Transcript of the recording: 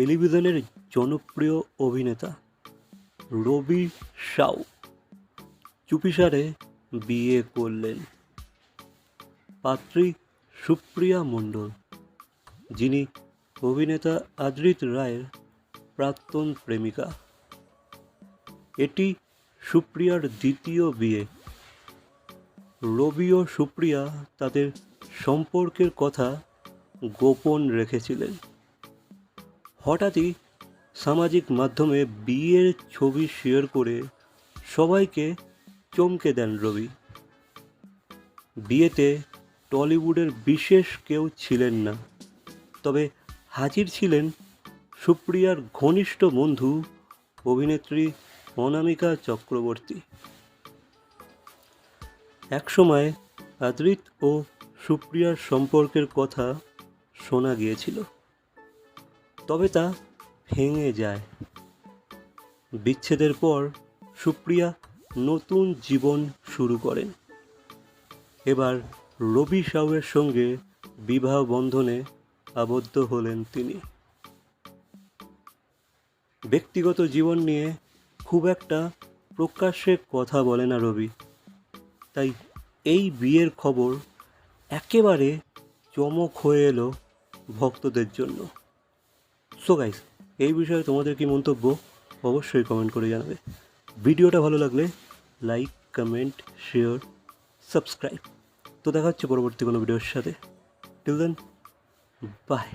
টেলিভিশনের জনপ্রিয় অভিনেতা রবি সাউ চুপিসারে বিয়ে করলেন। পাত্রী সুপ্রিয়া মণ্ডল, যিনি অভিনেতা আদ্রিত রায়ের প্রাক্তন প্রেমিকা। এটি সুপ্রিয়ার দ্বিতীয় বিয়ে। রবি ও সুপ্রিয়া তাদের সম্পর্কের কথা গোপন রেখেছিলেন। হঠাৎই সামাজিক মাধ্যমে বিয়ের ছবি শেয়ার করে সবাইকে চমকে দেন রবি। বিয়েতে টলিউডের বিশেষ কেউ ছিলেন না। তবে হাজির ছিলেন সুপ্রিয়ার ঘনিষ্ঠ বন্ধু, অভিনেত্রী অনামিকা চক্রবর্তী। একসময় আদ্রিত ও সুপ্রিয়ার সম্পর্কের কথা শোনা গিয়েছিল। তবে তা ভেঙে যায়। বিচ্ছেদের পর সুপ্রিয়া নতুন জীবন শুরু করেন। এবার রবি সাউয়ের সঙ্গে বিবাহ বন্ধনে আবদ্ধ হলেন তিনি। ব্যক্তিগত জীবন নিয়ে খুব একটা প্রকাশ্যে কথা বলে না রবি। তাই এই বিয়ের খবর একেবারে চমক হয়ে এলো ভক্তদের জন্য। সো গাইস এই বিষয়ে তোমাদের কি মন্তব্য? অবশ্যই কমেন্ট করে জানাবে। ভিডিওটা ভালো লাগলে লাইক কমেন্ট শেয়ার সাবস্ক্রাইব তো দেখা হচ্ছে পরবর্তী কোনো ভিডিওর সাথে। Till then by